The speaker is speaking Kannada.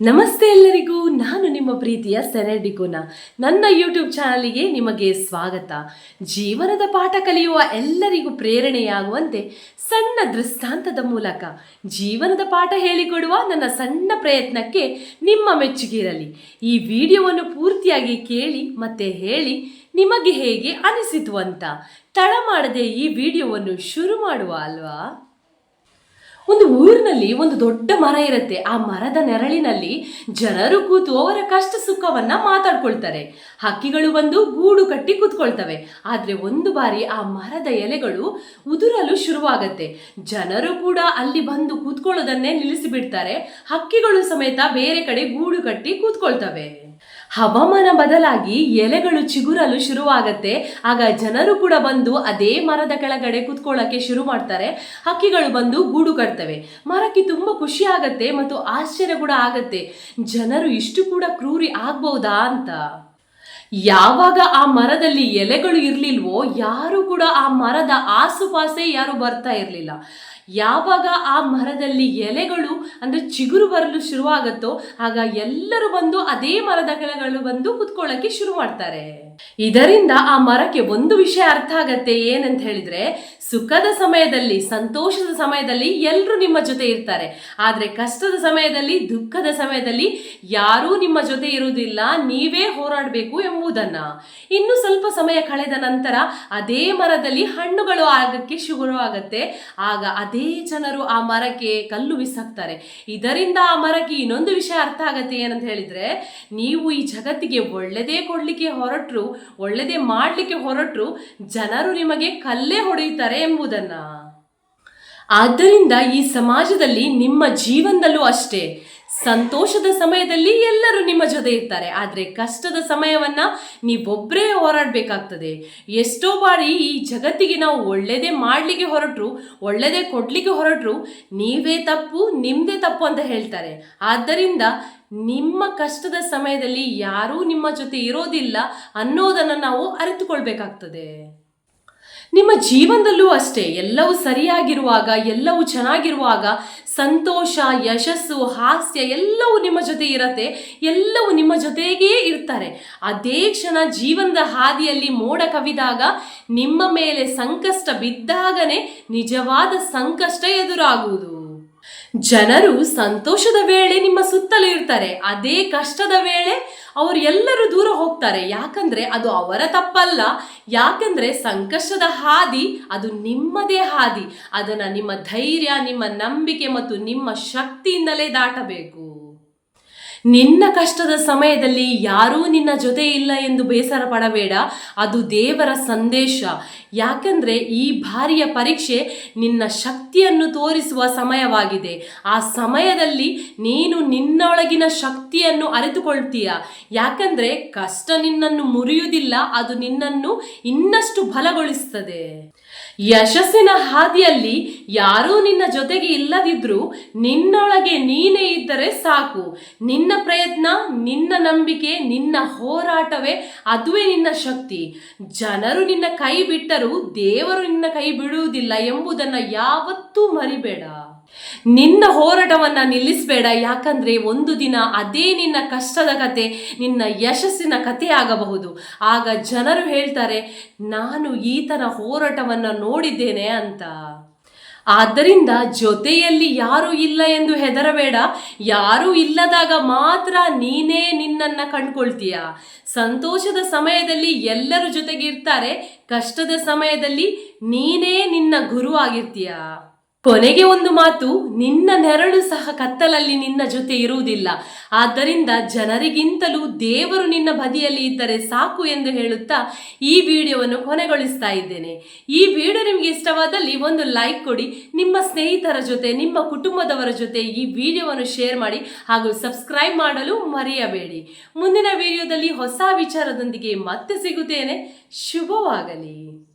ನಮಸ್ತೆ ಎಲ್ಲರಿಗೂ, ನಾನು ನಿಮ್ಮ ಪ್ರೀತಿಯ ಸೆನೆಡಿಗುನ ನನ್ನ ಯೂಟ್ಯೂಬ್ ಚಾನಲಿಗೆ ನಿಮಗೆ ಸ್ವಾಗತ. ಜೀವನದ ಪಾಠ ಕಲಿಯುವ ಎಲ್ಲರಿಗೂ ಪ್ರೇರಣೆಯಾಗುವಂತೆ ಸಣ್ಣ ದೃಷ್ಟಾಂತದ ಮೂಲಕ ಜೀವನದ ಪಾಠ ಹೇಳಿಕೊಡುವ ನನ್ನ ಸಣ್ಣ ಪ್ರಯತ್ನಕ್ಕೆ ನಿಮ್ಮ ಮೆಚ್ಚುಗೆ ಇರಲಿ ಈ ವಿಡಿಯೋವನ್ನು ಪೂರ್ತಿಯಾಗಿ ಕೇಳಿ ಮತ್ತೆ ಹೇಳಿ ನಿಮಗೆ ಹೇಗೆ ಅನಿಸಿತು ಅಂತ. ತಡ ಮಾಡದೆ ಈ ವಿಡಿಯೋವನ್ನು ಶುರು ಮಾಡುವ ಅಲ್ವಾ? ಒಂದು ಊರಿನಲ್ಲಿ ಒಂದು ದೊಡ್ಡ ಮರ ಇರುತ್ತೆ. ಆ ಮರದ ನೆರಳಿನಲ್ಲಿ ಜನರು ಕೂತು ಅವರ ಕಷ್ಟ ಸುಖವನ್ನ ಮಾತಾಡ್ಕೊಳ್ತಾರೆ. ಹಕ್ಕಿಗಳು ಬಂದು ಗೂಡು ಕಟ್ಟಿ ಕೂತ್ಕೊಳ್ತವೆ. ಆದ್ರೆ ಒಂದು ಬಾರಿ ಆ ಮರದ ಎಲೆಗಳು ಉದುರಲು ಶುರುವಾಗತ್ತೆ. ಜನರು ಕೂಡ ಅಲ್ಲಿ ಬಂದು ಕೂತ್ಕೊಳ್ಳೋದನ್ನೇ ನಿಲ್ಲಿಸಿಬಿಡ್ತಾರೆ. ಹಕ್ಕಿಗಳು ಸಮೇತ ಬೇರೆ ಕಡೆ ಗೂಡು ಕಟ್ಟಿ ಕೂತ್ಕೊಳ್ತವೆ. ಹವಾಮಾನ ಬದಲಾಗಿ ಎಲೆಗಳು ಚಿಗುರಲು ಶುರುವಾಗತ್ತೆ. ಆಗ ಜನರು ಕೂಡ ಬಂದು ಅದೇ ಮರದ ಕೆಳಗಡೆ ಕೂತ್ಕೊಳ್ಳೋಕ್ಕೆ ಶುರು ಮಾಡ್ತಾರೆ. ಹಕ್ಕಿಗಳು ಬಂದು ಗೂಡು ಕಟ್ತವೆ. ಮರಕ್ಕೆ ತುಂಬ ಖುಷಿ ಆಗತ್ತೆ ಮತ್ತು ಆಶ್ಚರ್ಯ ಕೂಡ ಆಗತ್ತೆ. ಜನರು ಇಷ್ಟು ಕೂಡ ಕ್ರೂರಿ ಆಗ್ಬೋದಾ ಅಂತ. ಯಾವಾಗ ಆ ಮರದಲ್ಲಿ ಎಲೆಗಳು ಇರಲಿಲ್ವೋ, ಯಾರು ಕೂಡ ಆ ಮರದ ಆಸುಪಾಸೆ ಯಾರು ಬರ್ತಾ ಇರಲಿಲ್ಲ. ಯಾವಾಗ ಆ ಮರದಲ್ಲಿ ಎಲೆಗಳು ಅಂದ್ರೆ ಚಿಗುರು ಬರಲು ಶುರುವಾಗತ್ತೋ ಆಗ ಎಲ್ಲರೂ ಬಂದು ಅದೇ ಮರದ ಕೆಳಗಳು ಬಂದು ಕುತ್ಕೊಳ್ಳೋಕ್ಕೆ ಶುರು ಮಾಡ್ತಾರೆ. ಇದರಿಂದ ಆ ಮರಕ್ಕೆ ಒಂದು ವಿಷಯ ಅರ್ಥ ಆಗತ್ತೆ ಏನಂತ ಹೇಳಿದ್ರೆ ಸುಖದ ಸಮಯದಲ್ಲಿ, ಸಂತೋಷದ ಸಮಯದಲ್ಲಿ ಎಲ್ಲರೂ ನಿಮ್ಮ ಜೊತೆ ಇರ್ತಾರೆ. ಆದ್ರೆ ಕಷ್ಟದ ಸಮಯದಲ್ಲಿ, ದುಃಖದ ಸಮಯದಲ್ಲಿ ಯಾರೂ ನಿಮ್ಮ ಜೊತೆ ಇರುವುದಿಲ್ಲ, ನೀವೇ ಹೋರಾಡಬೇಕು ಎಂಬುದನ್ನ. ಇನ್ನು ಸ್ವಲ್ಪ ಸಮಯ ಕಳೆದ ನಂತರ ಅದೇ ಮರದಲ್ಲಿ ಹಣ್ಣುಗಳು ಆಗಕ್ಕೆ ಶುರುವಾಗತ್ತೆ. ಆಗ ಅದೇ ಜನರು ಆ ಮರಕ್ಕೆ ಕಲ್ಲು ಬಿಸಾಕ್ತಾರೆ ಇದರಿಂದ ಆ ಮರಕ್ಕೆ ಇನ್ನೊಂದು ವಿಷಯ ಅರ್ಥ ಆಗತ್ತೆ ಏನಂತ ಹೇಳಿದ್ರೆ, ನೀವು ಈ ಜಗತ್ತಿಗೆ ಒಳ್ಳೆದೇ ಕೊಡ್ಲಿಕ್ಕೆ ಹೊರಟ್ರು, ಒಳ್ಳೆದೇ ಮಾಡ್ಲಿಕ್ಕೆ ಹೊರಟ್ರು ಜನರು ನಿಮಗೆ ಕಲ್ಲೇ ಹೊಡೆಯುತ್ತಾರೆ ಎಂಬುದನ್ನ. ಆದ್ದರಿಂದ ಈ ಸಮಾಜದಲ್ಲಿ ನಿಮ್ಮ ಜೀವನದಲ್ಲೂ ಅಷ್ಟೇ, ಸಂತೋಷದ ಸಮಯದಲ್ಲಿ ಎಲ್ಲರೂ ನಿಮ್ಮ ಜೊತೆ ಇರ್ತಾರೆ. ಆದರೆ ಕಷ್ಟದ ಸಮಯವನ್ನ ನೀವೊಬ್ಬರೇ ಹೋರಾಡಬೇಕಾಗ್ತದೆ. ಎಷ್ಟೋ ಬಾರಿ ಈ ಜಗತ್ತಿಗೆ ನಾವು ಒಳ್ಳೆಯದೇ ಮಾಡಲಿಕ್ಕೆ ಹೊರಟರು ಒಳ್ಳೆಯದೇ ಕೊಡಲಿಕ್ಕೆ ಹೊರಟರು, ನೀವೇ ತಪ್ಪು ನಿಮ್ಮದೇ ತಪ್ಪು ಅಂತ ಹೇಳ್ತಾರೆ. ಆದ್ದರಿಂದ ನಿಮ್ಮ ಕಷ್ಟದ ಸಮಯದಲ್ಲಿ ಯಾರೂ ನಿಮ್ಮ ಜೊತೆ ಇರೋದಿಲ್ಲ ಅನ್ನೋದನ್ನು ನಾವು ಅರಿತುಕೊಳ್ಬೇಕಾಗ್ತದೆ. ನಿಮ್ಮ ಜೀವನದಲ್ಲೂ ಅಷ್ಟೇ, ಎಲ್ಲವೂ ಸರಿಯಾಗಿರುವಾಗ, ಎಲ್ಲವೂ ಚೆನ್ನಾಗಿರುವಾಗ ಸಂತೋಷ, ಯಶಸ್ಸು, ಹಾಸ್ಯ ಎಲ್ಲವೂ ನಿಮ್ಮ ಜೊತೆ ಇರತ್ತೆ, ಎಲ್ಲವೂ ನಿಮ್ಮ ಜೊತೆಗೇ ಇರ್ತಾರೆ. ಅದೇ ಕ್ಷಣ ಜೀವನದ ಹಾದಿಯಲ್ಲಿ ಮೋಡ ಕವಿದಾಗ, ನಿಮ್ಮ ಮೇಲೆ ಸಂಕಷ್ಟ ಬಿದ್ದಾಗನೇ ನಿಜವಾದ ಸಂಕಷ್ಟ ಎದುರಾಗುವುದು. ಜನರು ಸಂತೋಷದ ವೇಳೆ ನಿಮ್ಮ ಸುತ್ತಲೂ ಇರ್ತಾರೆ. ಅದೇ ಕಷ್ಟದ ವೇಳೆ ಅವರು ಎಲ್ಲರೂ ದೂರ ಹೋಗ್ತಾರೆ. ಯಾಕಂದ್ರೆ ಅದು ಅವರ ತಪ್ಪಲ್ಲ. ಯಾಕಂದ್ರೆ ಸಂಕಷ್ಟದ ಹಾದಿ ಅದು ನಿಮ್ಮದೇ ಹಾದಿ. ಅದನ್ನ ನಿಮ್ಮ ಧೈರ್ಯ, ನಿಮ್ಮ ನಂಬಿಕೆ ಮತ್ತು ನಿಮ್ಮ ಶಕ್ತಿಯಿಂದಲೇ ದಾಟಬೇಕು. ನಿನ್ನ ಕಷ್ಟದ ಸಮಯದಲ್ಲಿ ಯಾರೂ ನಿನ್ನ ಜೊತೆ ಇಲ್ಲ ಎಂದು ಬೇಸರ ಪಡಬೇಡ. ಅದು ದೇವರ ಸಂದೇಶ. ಯಾಕಂದ್ರೆ ಈ ಬಾರಿಯ ಪರೀಕ್ಷೆ ನಿನ್ನ ಶಕ್ತಿಯನ್ನು ತೋರಿಸುವ ಸಮಯವಾಗಿದೆ. ಆ ಸಮಯದಲ್ಲಿ ನೀನು ನಿನ್ನೊಳಗಿನ ಶಕ್ತಿಯನ್ನು ಅರಿತುಕೊಳ್ತೀಯ. ಯಾಕಂದ್ರೆ ಕಷ್ಟ ನಿನ್ನನ್ನು ಮುರಿಯುವುದಿಲ್ಲ, ಅದು ನಿನ್ನನ್ನು ಇನ್ನಷ್ಟು ಬಲಗೊಳಿಸ್ತದೆ. ಯಶಸ್ಸಿನ ಹಾದಿಯಲ್ಲಿ ಯಾರೂ ನಿನ್ನ ಜೊತೆಗೆ ಇಲ್ಲದಿದ್ರೂ ನಿನ್ನೊಳಗೆ ನೀನೇ ಇದ್ದರೆ ಸಾಕು. ನಿನ್ನ ಪ್ರಯತ್ನ, ನಿನ್ನ ನಂಬಿಕೆ, ನಿನ್ನ ಹೋರಾಟವೇ ಅದುವೇ ನಿನ್ನ ಶಕ್ತಿ. ಜನರು ನಿನ್ನ ಕೈ ಬಿಟ್ಟರೂ ದೇವರು ನಿನ್ನ ಕೈ ಬಿಡುವುದಿಲ್ಲ ಎಂಬುದನ್ನು ಯಾವತ್ತೂ ಮರಿಬೇಡ. ನಿನ್ನ ಹೋರಾಟವನ್ನು ನಿಲ್ಲಿಸಬೇಡ, ಯಾಕಂದ್ರೆ ಒಂದು ದಿನ ಅದೇ ನಿನ್ನ ಕಷ್ಟದ ಕತೆ, ನಿನ್ನ ಯಶಸ್ಸಿನ ಕತೆ ಆಗಬಹುದು. ಆಗ ಜನರು ಹೇಳ್ತಾರೆ, ನಾನು ಈತನ ಹೋರಾಟವನ್ನು ನೋಡಿದ್ದೇನೆ ಅಂತ. ಆದ್ದರಿಂದ ಜೊತೆಯಲ್ಲಿ ಯಾರೂ ಇಲ್ಲ ಎಂದು ಹೆದರಬೇಡ. ಯಾರೂ ಇಲ್ಲದಾಗ ಮಾತ್ರ ನೀನೇ ನಿನ್ನನ್ನ ಕಂಡ್ಕೊಳ್ತೀಯ. ಸಂತೋಷದ ಸಮಯದಲ್ಲಿ ಎಲ್ಲರ ಜೊತೆಗೆ ಇರ್ತಾರೆ ಕಷ್ಟದ ಸಮಯದಲ್ಲಿ ನೀನೇ ನಿನ್ನ ಗುರು ಆಗಿರ್ತೀಯ. ಕೊನೆಗೆ ಒಂದು ಮಾತು, ನಿನ್ನ ನೆರಳು ಸಹ ಕತ್ತಲಲ್ಲಿ ನಿನ್ನ ಜೊತೆ ಇರುವುದಿಲ್ಲ. ಆದ್ದರಿಂದ ಜನರಿಗಿಂತಲೂ ದೇವರು ನಿನ್ನ ಬದಿಯಲ್ಲಿ ಇದ್ದರೆ ಸಾಕು ಎಂದು ಹೇಳುತ್ತಾ ಈ ವಿಡಿಯೋವನ್ನು ಕೊನೆಗೊಳಿಸ್ತಾ ಇದ್ದೇನೆ. ಈ ವಿಡಿಯೋ ನಿಮಗೆ ಇಷ್ಟವಾದಲ್ಲಿ ಒಂದು ಲೈಕ್ ಕೊಡಿ, ನಿಮ್ಮ ಸ್ನೇಹಿತರ ಜೊತೆ, ನಿಮ್ಮ ಕುಟುಂಬದವರ ಜೊತೆ ಈ ವಿಡಿಯೋವನ್ನು ಶೇರ್ ಮಾಡಿ ಹಾಗೂ ಸಬ್ಸ್ಕ್ರೈಬ್ ಮಾಡಲು ಮರೆಯಬೇಡಿ. ಮುಂದಿನ ವಿಡಿಯೋದಲ್ಲಿ ಹೊಸ ವಿಚಾರದೊಂದಿಗೆ ಮತ್ತೆ ಸಿಗುತ್ತೇನೆ. ಶುಭವಾಗಲಿ.